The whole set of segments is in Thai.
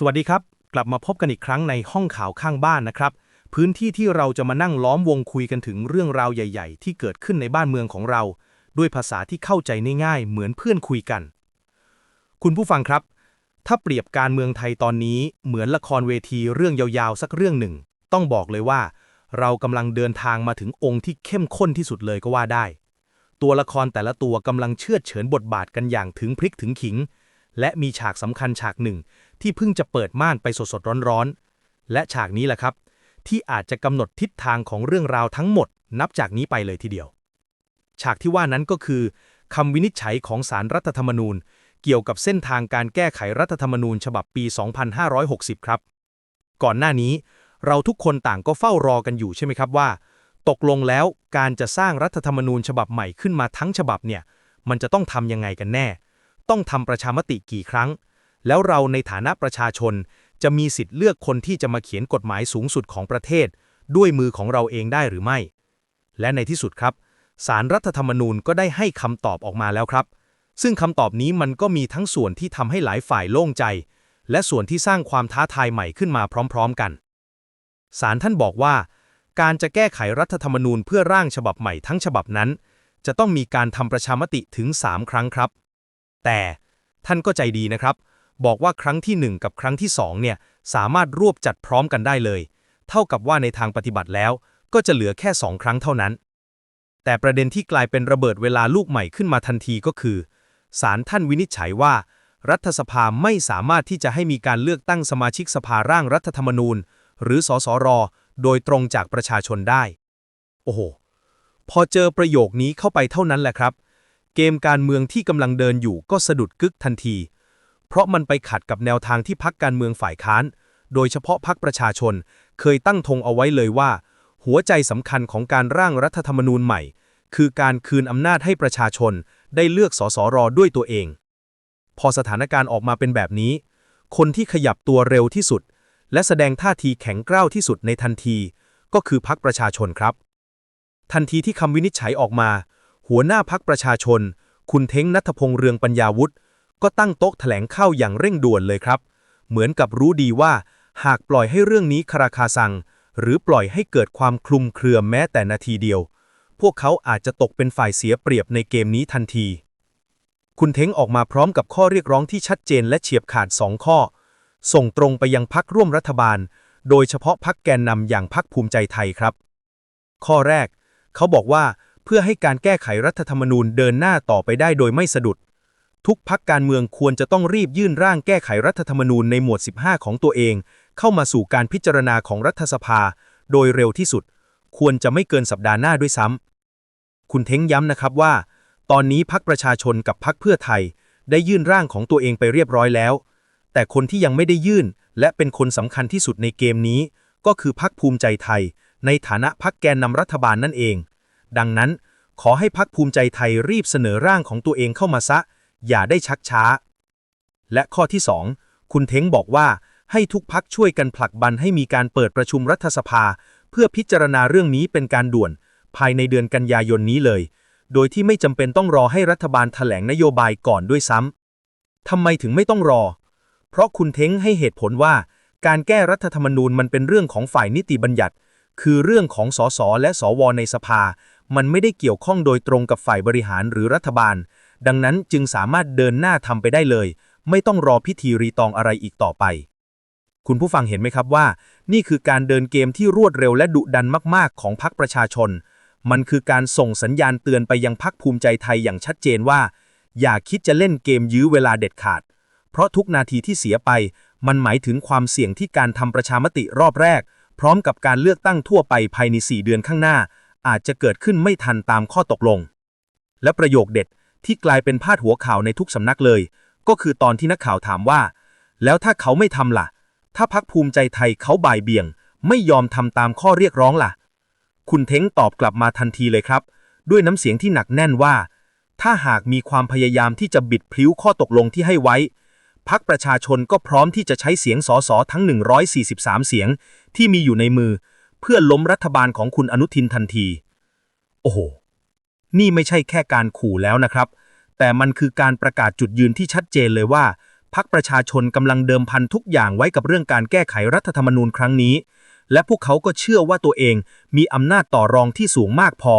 สวัสดีครับ กลับมาพบกันอีกครั้งในห้องข่าวข้างบ้านนะครับ พื้นที่ที่เราจะมานั่งล้อมวงคุยกันถึงเรื่องราวใหญ่ ๆ ที่เกิดขึ้นในบ้านเมืองของเรา ด้วยภาษาที่เข้าใจง่ายๆเหมือนเพื่อนคุยกัน คุณผู้ฟังครับ ถ้าเปรียบการเมืองไทยตอนนี้เหมือนละครเวทีเรื่องยาวๆ สักเรื่องหนึ่ง ต้องบอกเลยว่า เรากำลังเดินทางมาถึงองค์ที่เข้มข้นที่สุดเลยก็ว่าได้ ตัวละครแต่ละตัวกำลังเชื่อดเฉินบทบาทกันอย่างถึงพริกถึงขิง และมีฉากสำคัญฉากหนึ่ง ที่เพิ่งจะเปิดม่านไปสดๆร้อนๆ และฉากนี้แหละครับ ที่อาจจะกำหนดทิศทางของเรื่องราวทั้งหมด นับจากนี้ไปเลยทีเดียว ฉากที่ว่านั้นก็คือคำวินิจฉัยของสารรัฐธรรมนูญ เกี่ยวกับเส้นทางการแก้ไขรัฐธรรมนูญฉบับปี 2560 ครับ ก่อนหน้านี้ เราทุกคนต่างก็เฝ้ารอกันอยู่ใช่ไหมครับว่า ตกลงแล้วการจะสร้างรัฐธรรมนูญฉบับใหม่ขึ้นมาทั้งฉบับเนี่ย มันจะต้องทำยังไงกันแน่ ต้องทำประชามติกี่ครั้ง แล้วเราในฐานะประชาชน จะมีสิทธิ์เลือกคนที่จะมาเขียนกฎหมายสูงสุดของประเทศ ด้วยมือของเราเองได้หรือไม่ และในที่สุดครับสารรัฐธรรมนูญก็ได้ให้คำตอบออกมาแล้วครับ ซึ่งคำตอบนี้มันก็มีทั้งส่วนที่ทำให้หลายฝ่ายโล่งใจ และส่วนที่สร้างความท้าทายใหม่ขึ้นมาพร้อม ๆ กันศาลท่านบอกว่า การจะแก้ไขรัฐธรรมนูญเพื่อร่างฉบับใหม่ทั้งฉบับนั้น จะต้องมีการทำประชามติถึง 3 ครั้งครับ แต่ท่านก็ใจดีนะครับ บอกว่าครั้งที่ 1 กับครั้งที่ 2 เนี่ย สามารถรวบจัดพร้อมกันได้เลย เท่ากับว่าในทางปฏิบัติแล้ว ก็จะเหลือแค่ 2 ครั้งเท่านั้น แต่ประเด็นที่กลายเป็นระเบิดเวลาลูกใหม่ขึ้นมาทันทีก็คือศาลท่านวินิจฉัยว่า รัฐสภาไม่สามารถที่จะให้มีการเลือกตั้งสมาชิกสภาร่างรัฐธรรมนูญ หรือสสร โดยตรงจากประชาชนได้ โอ้โห พอเจอประโยคนี้เข้าไปเท่านั้นแหละครับ เกมการเมืองที่กำลังเดินอยู่ก็สะดุดกึกทันที เพราะมันไปขัดกับแนวทางที่พักการเมืองฝ่ายค้าน โดยเฉพาะพักประชาชน เคยตั้งธงเอาไว้เลยว่า หัวใจสำคัญของการร่างรัฐธรรมนูญใหม่ คือการคืนอำนาจให้ประชาชนได้เลือกสสรด้วยตัวเอง พอสถานการณ์ออกมาเป็นแบบนี้ คนที่ขยับตัวเร็วที่สุด และแสดงท่าทีแข็งกร้าวที่สุดในทันที ก็คือพักประชาชนครับ ทันทีที่คำวินิจฉัยออกมา หัวหน้าพักประชาชน คุณเท้งนัทพงษ์เรืองปัญญาวุฒิ ก็ตั้งโต๊ะแถลงข้าวอย่างเร่งด่วนเลยครับ เหมือนกับรู้ดีว่า หากปล่อยให้เรื่องนี้คาราคาซัง หรือปล่อยให้เกิดความคลุมเครือแม้แต่นาทีเดียว พวกเขาอาจจะตกเป็นฝ่ายเสียเปรียบในเกมนี้ทันที คุณเท้งออกมาพร้อมกับข้อเรียกร้องที่ชัดเจนและเฉียบขาดสองข้อ ส่งตรงไปยังพักร่วมรัฐบาล โดยเฉพาะพักแกนนำอย่างพักภูมิใจไทยครับ ข้อแรก เขาบอกว่าเพื่อให้การแก้ไขรัฐธรรมนูญเดินหน้าต่อไปได้โดยไม่สะดุด ทุกพักการเมืองควรจะต้องรีบยื่นร่างแก้ไขรัฐธรรมนูญในหมวด 15 ของตัวเอง เข้ามาสู่การพิจารณาของรัฐสภา โดยเร็วที่สุด ควรจะไม่เกินสัปดาห์หน้าด้วยซ้ำคุณเท้งย้ำนะครับว่า ตอนนี้พักประชาชนกับพักเพื่อไทย ได้ยื่นร่างของตัวเองไปเรียบร้อยแล้ว แต่คนที่ยังไม่ได้ยื่น และเป็นคนสำคัญที่สุดในเกมนี้ ก็คือพักภูมิใจไทย ในฐานะพักแกนนำรัฐบาลนั่นเอง ดังนั้น ขอให้พักภูมิใจไทยรีบเสนอร่างของตัวเองเข้ามาซะ อย่าได้ชักช้า และข้อที่ 2 คุณเท้งบอกว่าให้ทุกพักช่วยกันผลักบันให้มีการเปิดประชุมรัฐสภา เพื่อพิจารณาเรื่องนี้เป็นการด่วน ภายในเดือนกันยายนนี้เลย โดยที่ไม่จำเป็นต้องรอให้รัฐบาลแถลงนโยบายก่อนด้วยซ้ำทำไมถึงไม่ต้องรอ เพราะคุณเท้งให้เหตุผลว่า การแก้รัฐธรรมนูญมันเป็นเรื่องของฝ่ายนิติบัญญัติ คือเรื่องของสสและสวในสภา มันไม่ได้เกี่ยวข้องโดยตรงกับฝ่ายบริหารหรือรัฐบาล ดังนั้นจึงสามารถเดินหน้าทำไปได้เลย ไม่ต้องรอพิธีรีตองอะไรอีกต่อไป คุณผู้ฟังเห็นไหมครับว่า นี่คือการเดินเกมที่รวดเร็วและดุดันมากๆ ของพรรคประชาชน มันคือการส่งสัญญาณเตือนไปยังพรรคภูมิใจไทยอย่างชัดเจนว่า อย่าคิดจะเล่นเกมยื้อเวลาเด็ดขาด เพราะทุกนาทีที่เสียไป มันหมายถึงความเสี่ยงที่การทำประชามติรอบแรก พร้อมกับการเลือกตั้งทั่วไปภายใน4เดือนข้างหน้า อาจจะเกิดขึ้นไม่ทันตามข้อตกลง และประโยคเด็ด ที่กลายเป็นพาดหัวข่าวในทุกสำนักเลย ก็คือตอนที่นักข่าวถามว่า แล้วถ้าเขาไม่ทำล่ะ ถ้าพักภูมิใจไทยเขาบ่ายเบี่ยง ไม่ยอมทำตามข้อเรียกร้องล่ะ คุณเท้งตอบกลับมาทันทีเลยครับ ด้วยน้ำเสียงที่หนักแน่นว่า ถ้าหากมีความพยายามที่จะบิดพลิ้วข้อตกลงที่ให้ไว้พักประชาชนก็พร้อมที่จะใช้เสียงสสทั้ง 143 เสียงที่มีอยู่ในมือ เพื่อล้มรัฐบาลของคุณอนุทินทันที โอ้โห นี่ไม่ใช่แค่การขู่แล้วนะครับ แต่มันคือการประกาศจุดยืนที่ชัดเจนเลยว่าพักประชาชนกำลังเดิมพันทุกอย่างไว้กับเรื่องการแก้ไขรัฐธรรมนูญครั้งนี้ และพวกเขาก็เชื่อว่าตัวเองมีอำนาจต่อรองที่สูงมากพอ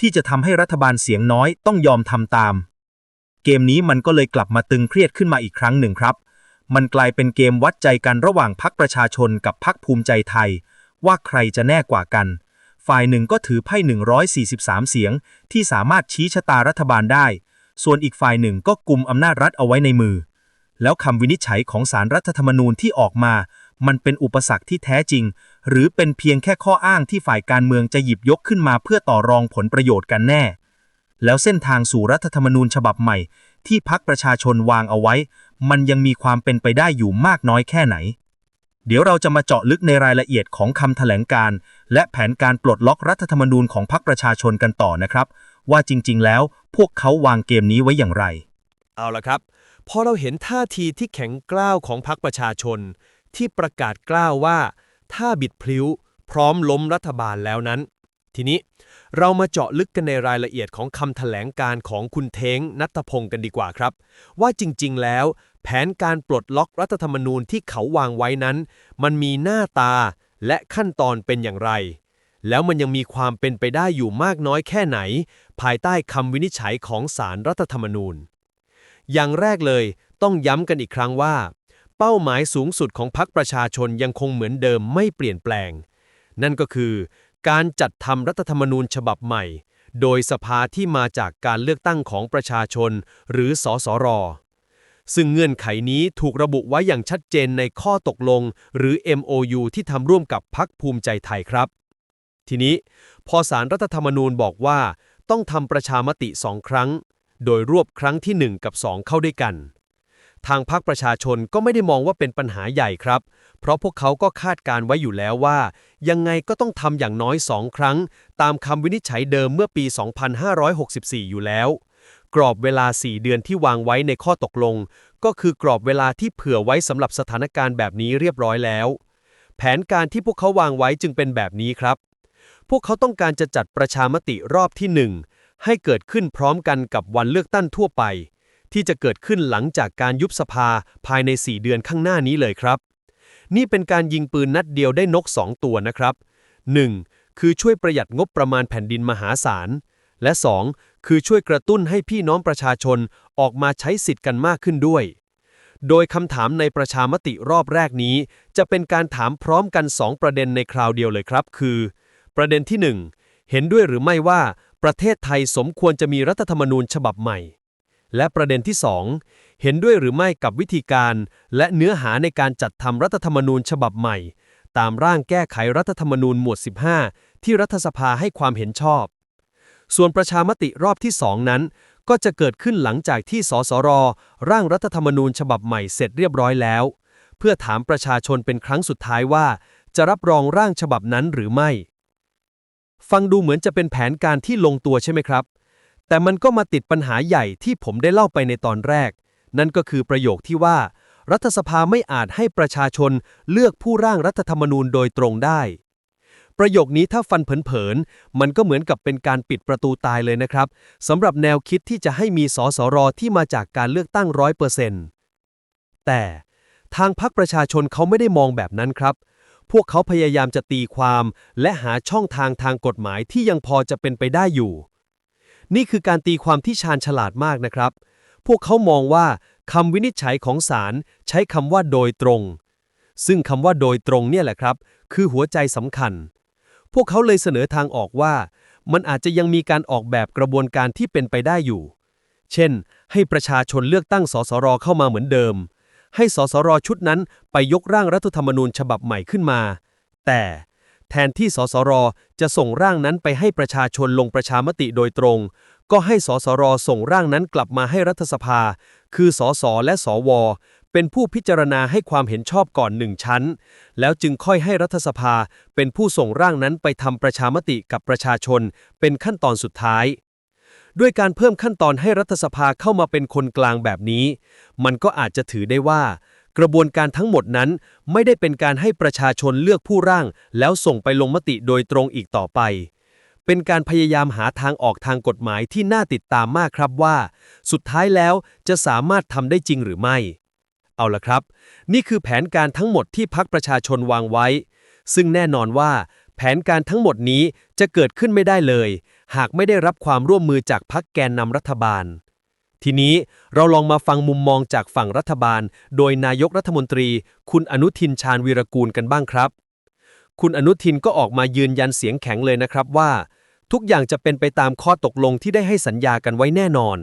ที่จะทำให้รัฐบาลเสียงน้อยต้องยอมทำตาม เกมนี้มันก็เลยกลับมาตึงเครียดขึ้นมาอีกครั้งหนึ่งครับ มันกลายเป็นเกมวัดใจกันระหว่างพักประชาชนกับพักภูมิใจไทย ว่าใครจะแน่กว่ากัน ฝ่ายหนึ่งก็ถือไพ่ 143 เสียง ที่สามารถชี้ชะตารัฐบาลได้ ส่วนอีกฝ่ายหนึ่งก็กุมอำนาจรัฐเอาไว้ในมือ แล้วคำวินิจฉัยของสารรัฐธรรมนูญที่ออกมา มันเป็นอุปสรรคที่แท้จริง หรือเป็นเพียงแค่ข้ออ้างที่ฝ่ายการเมืองจะหยิบยกขึ้นมาเพื่อต่อรองผลประโยชน์กันแน่ แล้วเส้นทางสู่รัฐธรรมนูญฉบับใหม่ ที่พักประชาชนวางเอาไว้ มันยังมีความเป็นไปได้อยู่มากน้อยแค่ไหน เดี๋ยวเราจะมาเจาะลึกในรายละเอียดของคำแถลงการ และแผนการปลดล็อกรัฐธรรมนูญของพรรคประชาชนกันต่อนะครับ ว่าจริง ๆ แล้วพวกเขาวางเกมนี้ไว้อย่างไร เอาละครับ พอเราเห็นท่าทีที่แข็งกร้าวของพรรคประชาชน ที่ประกาศกล้าวว่า ถ้าบิดพลิ้ว พร้อมล้มรัฐบาลแล้วนั้น ทีนี้เรามาเจาะลึกกันในรายละเอียดของคำแถลงการของคุณเท้งนัทพงศ์กันดีกว่าครับ ว่าจริง ๆ แล้ว แผนการปลดล็อกรัฐธรรมนูญที่เขาวางไว้นั้น มันมีหน้าตาและขั้นตอนเป็นอย่างไร แล้วมันยังมีความเป็นไปได้อยู่มากน้อยแค่ไหน ภายใต้คำวินิจฉัยของศารรัฐธรรมนูญ อย่างแรกเลยต้องย้ำกันอีกครั้งว่า เป้าหมายสูงสุดของพรรคประชาชนยังคงเหมือนเดิมไม่เปลี่ยนแปลง นั่นก็คือการจัดทำรัฐธรรมนูญฉบับใหม่ โดยสภาที่มาจากการเลือกตั้งของประชาชน หรือสสร ซึ่งเงื่อนไขนี้ถูกระบุไว้อย่างชัดเจนในข้อตกลง หรือ MOU ที่ทำร่วมกับพรรคภูมิใจไทยครับ ทีนี้ พอสารรัฐธรรมนูญบอกว่า ต้องทำประชามติสองครั้ง โดยรวบครั้งที่ 1 กับ 2 เข้าด้วยกัน ทางพรรคประชาชนก็ไม่ได้มองว่าเป็นปัญหาใหญ่ครับ เพราะพวกเขาก็คาดการไว้อยู่แล้วว่า ยังไงก็ต้องทำอย่างน้อยสองครั้ง ตามคำวินิจฉัยเดิมเมื่อปี 2564 อยู่แล้ว กรอบเวลา 4 เดือนที่วางไว้ในข้อตกลง ก็คือกรอบเวลาที่เผื่อไว้สำหรับสถานการณ์แบบนี้เรียบร้อยแล้ว แผนการที่พวกเขาวางไว้จึงเป็นแบบนี้ครับ พวกเขาต้องการจะจัดประชามติรอบที่ 1 ให้เกิดขึ้นพร้อมกันกับวันเลือกตั้งทั่วไป ที่จะเกิดขึ้นหลังจากการยุบสภาภายใน 4 เดือนข้างหน้านี้เลยครับ นี่เป็นการยิงปืนนัดเดียวได้นก 2 ตัวนะครับ 1. คือช่วยประหยัดงบประมาณแผ่นดินมหาศาล และ 2. คือช่วยกระตุ้นให้พี่น้องประชาชนออกมาใช้สิทธิ์กันมากขึ้นด้วย โดยคำถามในประชามติรอบแรกนี้ จะเป็นการถามพร้อมกัน 2 ประเด็นในคราวเดียวเลยครับ คือ ประเด็นที่ 1 เห็นด้วยหรือไม่ว่าประเทศไทยสมควรจะมีรัฐธรรมนูญฉบับใหม่ และประเด็นที่ 2 เห็นด้วยหรือไม่กับวิธีการ และเนื้อหาในการจัดทำรัฐธรรมนูญฉบับใหม่ ตามร่างแก้ไขรัฐธรรมนูญหมวด 15 ที่รัฐสภาให้ความเห็นชอบ ส่วนประชามติรอบที่2นั้น ก็จะเกิดขึ้นหลังจากที่สสร ร่างรัฐธรรมนูญฉบับใหม่เสร็จเรียบร้อยแล้ว เพื่อถามประชาชนเป็นครั้งสุดท้ายว่า จะรับรองร่างฉบับนั้นหรือไม่ ฟังดูเหมือนจะเป็นแผนการที่ลงตัวใช่ไหมครับ แต่มันก็มาติดปัญหาใหญ่ที่ผมได้เล่าไปในตอนแรก นั่นก็คือประโยคที่ว่า รัฐสภาไม่อาจให้ประชาชนเลือกผู้ร่างรัฐธรรมนูญโดยตรงได้ ประโยคนี้ถ้าฟันเผินๆ มันก็เหมือนกับเป็นการปิดประตูตายเลยนะครับสำหรับแนวคิดที่จะให้มีสสรที่มาจากการเลือกตั้งร้อยเปอร์เซ็นต์แต่ทางพรรคประชาชนเขาไม่ได้มองแบบนั้นครับ พวกเขาพยายามจะตีความ และหาช่องทางทางกฎหมายที่ยังพอจะเป็นไปได้อยู่ นี่คือการตีความที่ชาญฉลาดมากนะครับ พวกเขามองว่าคำวินิจฉัยของศาลใช้คำว่าโดยตรง ซึ่งคำว่าโดยตรงเนี่ยแหละครับ คือหัวใจสำคัญ พวกเขาเลยเสนอทางออกว่า มันอาจจะยังมีการออกแบบกระบวนการที่เป็นไปได้อยู่ เช่น ให้ประชาชนเลือกตั้งสสรเข้ามาเหมือนเดิม ให้สสรชุดนั้นไปยกร่างรัฐธรรมนูญฉบับใหม่ขึ้นมา แต่แทนที่สสรจะส่งร่างนั้นไปให้ประชาชนลงประชามติโดยตรง ก็ให้สสรส่งร่างนั้นกลับมาให้รัฐสภา คือสสและสว เป็นผู้พิจารณาให้ความเห็นชอบก่อนหนึ่งชั้น แล้วจึงค่อยให้รัฐสภาเป็นผู้ส่งร่างนั้นไปทำประชามติกับประชาชน เป็นขั้นตอนสุดท้าย ด้วยการเพิ่มขั้นตอนให้รัฐสภาเข้ามาเป็นคนกลางแบบนี้ มันก็อาจจะถือได้ว่า กระบวนการทั้งหมดนั้นไม่ได้เป็นการให้ประชาชนเลือกผู้ร่าง แล้วส่งไปลงมติโดยตรงอีกต่อไปเป็นการพยายามหาทางออกทางกฎหมายที่น่าติดตามมากครับว่า สุดท้ายแล้วจะสามารถทำได้จริงหรือไม่ เอาละครับ นี่คือแผนการทั้งหมดที่พักประชาชนวางไว้ ซึ่งแน่นอนว่า แผนการทั้งหมดนี้จะเกิดขึ้นไม่ได้เลย หากไม่ได้รับความร่วมมือจากพักแกนนำรัฐบาล ทีนี้เราลองมาฟังมุมมองจากฝั่งรัฐบาล โดยนายกรัฐมนตรี คุณอนุทินชาญวีรกูลกันบ้างครับ คุณอนุทินก็ออกมายืนยันเสียงแข็งเลยนะครับว่า ทุกอย่างจะเป็นไปตามข้อตกลงที่ได้ให้สัญญากันไว้แน่นอน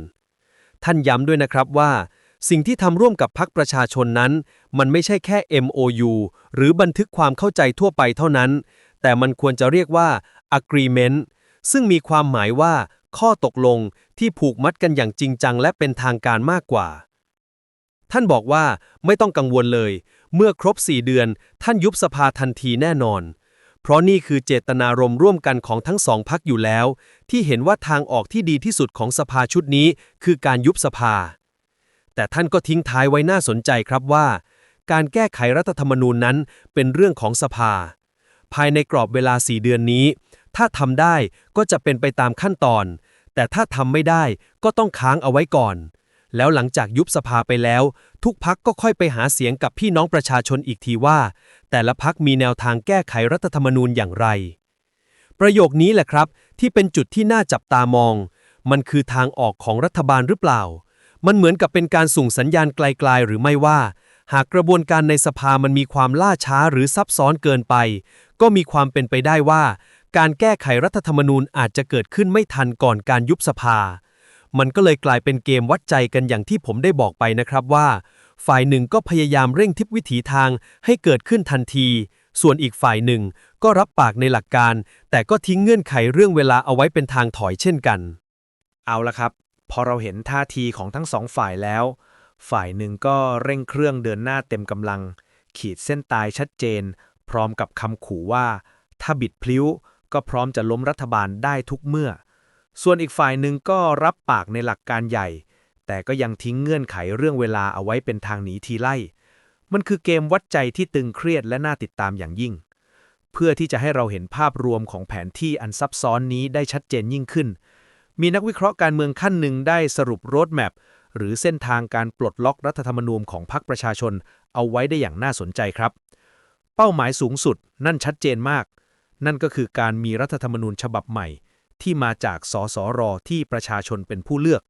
ท่านย้ำด้วยนะครับว่า สิ่งที่ทำร่วมกับพักประชาชนนั้น มันไม่ใช่แค่ MOU หรือบันทึกความเข้าใจทั่วไปเท่านั้น แต่มันควรจะเรียกว่า agreement ซึ่งมีความหมายว่า ข้อตกลงที่ผูกมัดกันอย่างจริงจังและเป็นทางการมากกว่า ท่านบอกว่าไม่ต้องกังวลเลย เมื่อครบ 4 เดือน ท่านยุบสภาทันทีแน่นอน เพราะนี่คือเจตนารมณ์ร่วมกันของทั้งสองพักอยู่แล้ว ที่เห็นว่าทางออกที่ดีที่สุดของสภาชุดนี้ คือการยุบสภา แต่ท่านก็ทิ้งท้ายไว้น่าสนใจครับว่า การแก้ไขรัฐธรรมนูญนั้นเป็นเรื่องของสภา ภายในกรอบเวลา4เดือนนี้ ถ้าทำได้ก็จะเป็นไปตามขั้นตอน แต่ถ้าทำไม่ได้ก็ต้องค้างเอาไว้ก่อน แล้วหลังจากยุบสภาไปแล้ว ทุกพักก็ค่อยไปหาเสียงกับพี่น้องประชาชนอีกทีว่า แต่ละพักมีแนวทางแก้ไขรัฐธรรมนูญอย่างไร ประโยคนี้แหละครับ ที่เป็นจุดที่น่าจับตามอง มันคือทางออกของรัฐบาลหรือเปล่า มันเหมือนกับเป็นการส่งสัญญาณไกลๆ หรือไม่ว่า หากกระบวนการในสภามันมีความล่าช้าหรือซับซ้อนเกินไป ก็มีความเป็นไปได้ว่า การแก้ไขรัฐธรรมนูญอาจจะเกิดขึ้นไม่ทันก่อนการยุบสภา มันก็เลยกลายเป็นเกมวัดใจกันอย่างที่ผมได้บอกไปนะครับว่า ฝ่ายหนึ่งก็พยายามเร่งทิศวิถีทางให้เกิดขึ้นทันที ส่วนอีกฝ่ายหนึ่งก็รับปากในหลักการ แต่ก็ทิ้งเงื่อนไขเรื่องเวลาเอาไว้เป็นทางถอยเช่นกัน เอาละครับ พอเราเห็นท่าทีของทั้งสองฝ่ายแล้ว ฝ่ายหนึ่งก็เร่งเครื่องเดินหน้าเต็มกำลัง ขีดเส้นตายชัดเจน พร้อมกับคำขู่ว่า ถ้าบิดพลิ้ว ก็พร้อมจะล้มรัฐบาลได้ทุกเมื่อ ส่วนอีกฝ่ายหนึ่งก็รับปากในหลักการใหญ่ แต่ก็ยังทิ้งเงื่อนไขเรื่องเวลาเอาไว้เป็นทางหนีทีไล่ มันคือเกมวัดใจที่ตึงเครียดและน่าติดตามอย่างยิ่ง เพื่อที่จะให้เราเห็นภาพรวมของแผนที่อันซับซ้อนนี้ได้ชัดเจนยิ่งขึ้น มีนักวิเคราะห์การเมืองขั้นหนึ่งได้สรุปโรดแมพหรือเส้นทางการปลดล็อกรัฐธรรมนูญของพรรคประชาชน เอาไว้ได้อย่างน่าสนใจครับ เป้าหมายสูงสุดนั่นชัดเจนมาก นั่นก็คือการมีรัฐธรรมนูญฉบับใหม่ ที่มาจากสสรที่ประชาชนเป็นผู้เลือก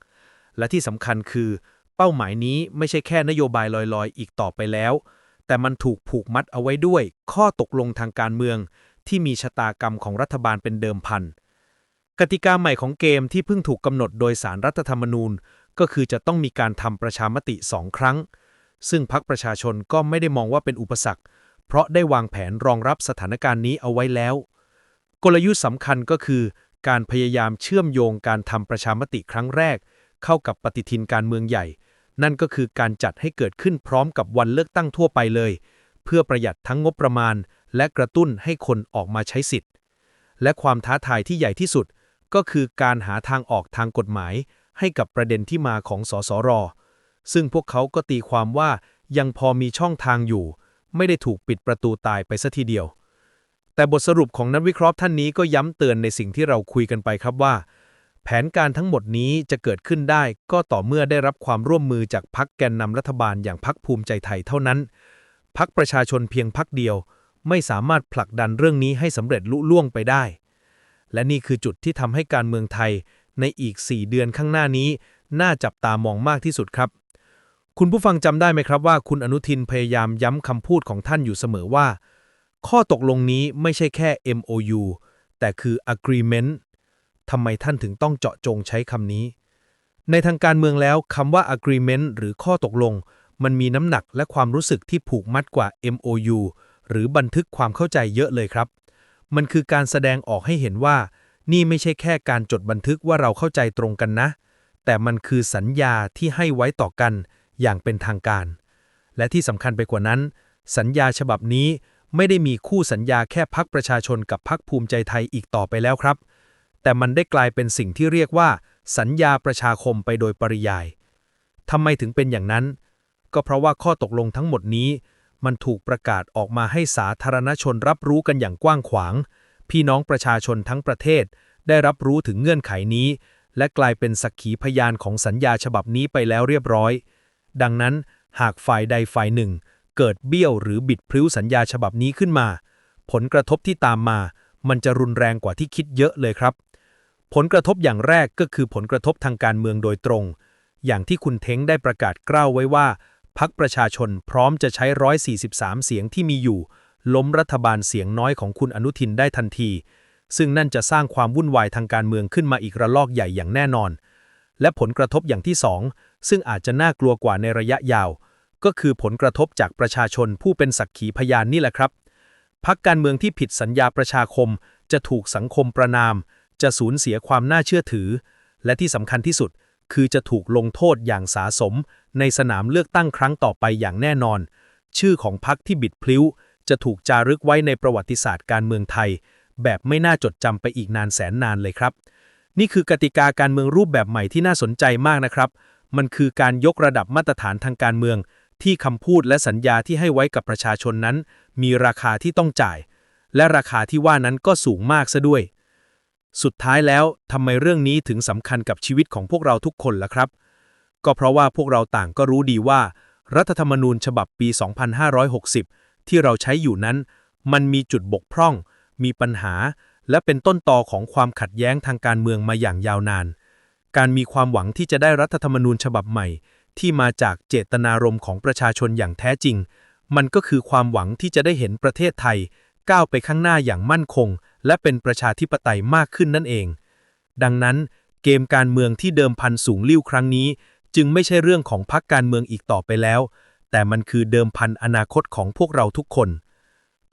และที่สำคัญคือ เป้าหมายนี้ไม่ใช่แค่นโยบายลอยๆ อีกต่อไปแล้ว แต่มันถูกผูกมัดเอาไว้ด้วย ข้อตกลงทางการเมือง ที่มีชะตากรรมของรัฐบาลเป็นเดิมพัน กติกาใหม่ของเกมที่เพิ่งถูกกำหนดโดยสารรัฐธรรมนูญ ก็คือจะต้องมีการทำประชามติสองครั้ง ซึ่งพรรคประชาชนก็ไม่ได้มองว่าเป็นอุปสรรค เพราะได้วางแผนรองรับสถานการณ์นี้เอาไว้แล้ว กลยุทธ์สำคัญก็คือ การพยายามเชื่อมโยงการทำประชามติครั้งแรก เข้ากับปฏิทินการเมืองใหญ่ นั่นก็คือการจัดให้เกิดขึ้นพร้อมกับวันเลือกตั้งทั่วไปเลย เพื่อประหยัดทั้งงบประมาณ และกระตุ้นให้คนออกมาใช้สิทธิ์ และความท้าทายที่ใหญ่ที่สุด ก็คือการหาทางออกทางกฎหมาย ให้กับประเด็นที่มาของสสร ซึ่งพวกเขาก็ตีความว่ายังพอมีช่องทางอยู่ ไม่ได้ถูกปิดประตูตายไปซะทีเดียว แต่บทสรุปของนักวิเคราะห์ท่านนี้ก็ย้ำเตือนในสิ่งที่เราคุยกันไปครับว่า แผนการทั้งหมดนี้จะเกิดขึ้นได้ ก็ต่อเมื่อได้รับความร่วมมือจากพรรคแกนนำรัฐบาลอย่างพรรคภูมิใจไทยเท่านั้นพรรคประชาชนเพียงพรรคเดียว ไม่สามารถผลักดันเรื่องนี้ให้สำเร็จลุล่วงไปได้ และนี่คือจุดที่ทำให้การเมืองไทย ในอีก 4 เดือนข้างหน้านี้ น่าจับตามองมากที่สุดครับ คุณผู้ฟังจำได้ไหมครับว่า คุณอนุทินพยายามย้ำคำพูดของท่านอยู่เสมอว่า ข้อตกลงนี้ไม่ใช่แค่ MOU แต่คือ agreement ทำไมท่านถึงต้องเจาะจงใช้คำนี้ ในทางการเมืองแล้วคำว่า agreement หรือข้อตกลง มันมีน้ำหนักและความรู้สึกที่ผูกมัดกว่า MOU หรือบันทึกความเข้าใจเยอะเลยครับ มันคือการแสดงออกให้เห็นว่า นี่ไม่ใช่แค่การจดบันทึกว่าเราเข้าใจตรงกันนะ แต่มันคือสัญญาที่ให้ไว้ต่อกันอย่างเป็นทางการ และที่สำคัญไปกว่านั้น สัญญาฉบับนี้ไม่ได้มีคู่สัญญาแค่พักประชาชนกับพักภูมิใจไทยอีกต่อไปแล้วครับ แต่มันได้กลายเป็นสิ่งที่เรียกว่า สัญญาประชาคมไปโดยปริยายทำไมถึงเป็นอย่างนั้น ก็เพราะว่าข้อตกลงทั้งหมดนี้ มันถูกประกาศออกมาให้สาธารณชนรับรู้กันอย่างกว้างขวาง พี่น้องประชาชนทั้งประเทศ ได้รับรู้ถึงเงื่อนไขนี้ และกลายเป็นสักขีพยานของสัญญาฉบับนี้ไปแล้วเรียบร้อย ดังนั้น หากฝ่ายใดฝ่ายหนึ่ง เกิดเบี้ยวหรือบิดพริ้วสัญญาฉบับนี้ขึ้นมา ผลกระทบที่ตามมา มันจะรุนแรงกว่าที่คิดเยอะเลยครับ ผลกระทบอย่างแรกก็คือผลกระทบทางการเมืองโดยตรง อย่างที่คุณเท้งได้ประกาศกล้าวไว้ว่า พักประชาชนพร้อมจะใช้ 143 เสียงที่มีอยู่ ล้มรัฐบาลเสียงน้อยของคุณอนุทินได้ทันที ซึ่งนั่นจะสร้างความวุ่นวายทางการเมืองขึ้นมาอีกระลอกใหญ่อย่างแน่นอน และผลกระทบอย่างที่สองซึ่งอาจจะน่ากลัวกว่าในระยะยาว ก็คือผลกระทบจากประชาชนผู้เป็นสักขีพยานนี่แหละครับพักการเมืองที่ผิดสัญญาประชาคม จะถูกสังคมประนาม จะสูญเสียความน่าเชื่อถือ และที่สำคัญที่สุด คือจะถูกลงโทษอย่างสาสม ในสนามเลือกตั้งครั้งต่อไปอย่างแน่นอน ชื่อของพักที่บิดพลิ้ว จะถูกจารึกไว้ในประวัติศาสตร์การเมืองไทย แบบไม่น่าจดจำไปอีกนานแสนนานเลยครับ นี่คือกติกาการเมืองรูปแบบใหม่ที่น่าสนใจมากนะครับ มันคือการยกระดับมาตรฐานทางการเมือง ที่คำพูดและสัญญาที่ให้ไว้กับประชาชนนั้น มีราคาที่ต้องจ่าย และราคาที่ว่านั้นก็สูงมากซะด้วย สุดท้ายแล้วทำไมเรื่องนี้ถึงสำคัญกับชีวิตของพวกเราทุกคนล่ะครับ ก็เพราะว่าพวกเราต่างก็รู้ดีว่า รัฐธรรมนูญฉบับปี 2560 ที่เราใช้อยู่นั้น มันมีจุดบกพร่อง มีปัญหา และเป็นต้นตอของความขัดแย้งทางการเมืองมาอย่างยาวนาน การมีความหวังที่จะได้รัฐธรรมนูญฉบับใหม่ ที่มาจากเจตนารมณ์ของประชาชนอย่างแท้จริง มันก็คือความหวังที่จะได้เห็นประเทศไทย ก้าวไปข้างหน้าอย่างมั่นคง และเป็นประชาธิปไตยมากขึ้นนั่นเอง ดังนั้น เกมการเมืองที่เดิมพันสูงลิ่วครั้งนี้ จึงไม่ใช่เรื่องของพรรคการเมืองอีกต่อไปแล้ว แต่มันคือเดิมพันอนาคตของพวกเราทุกคน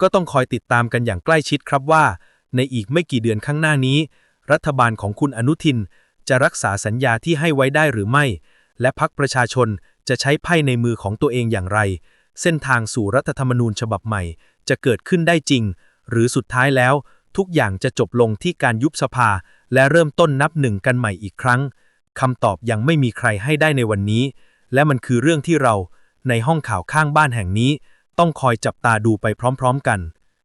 ก็ต้องคอยติดตามกันอย่างใกล้ชิดครับว่า ในอีกไม่กี่เดือนข้างหน้านี้ รัฐบาลของคุณอนุทิน จะรักษาสัญญาที่ให้ไว้ได้หรือไม่ และพักประชาชนจะใช้ไพ่ในมือของตัวเองอย่างไร เส้นทางสู่รัฐธรรมนูญฉบับใหม่ จะเกิดขึ้นได้จริง หรือสุดท้ายแล้ว ทุกอย่างจะจบลงที่การยุบสภา และเริ่มต้นนับหนึ่งกันใหม่อีกครั้งคำตอบยังไม่มีใครให้ได้ในวันนี้ และมันคือเรื่องที่เราในห้องข่าวข้างบ้านแห่งนี้ ต้องคอยจับตาดูไปพร้อม ๆ กัน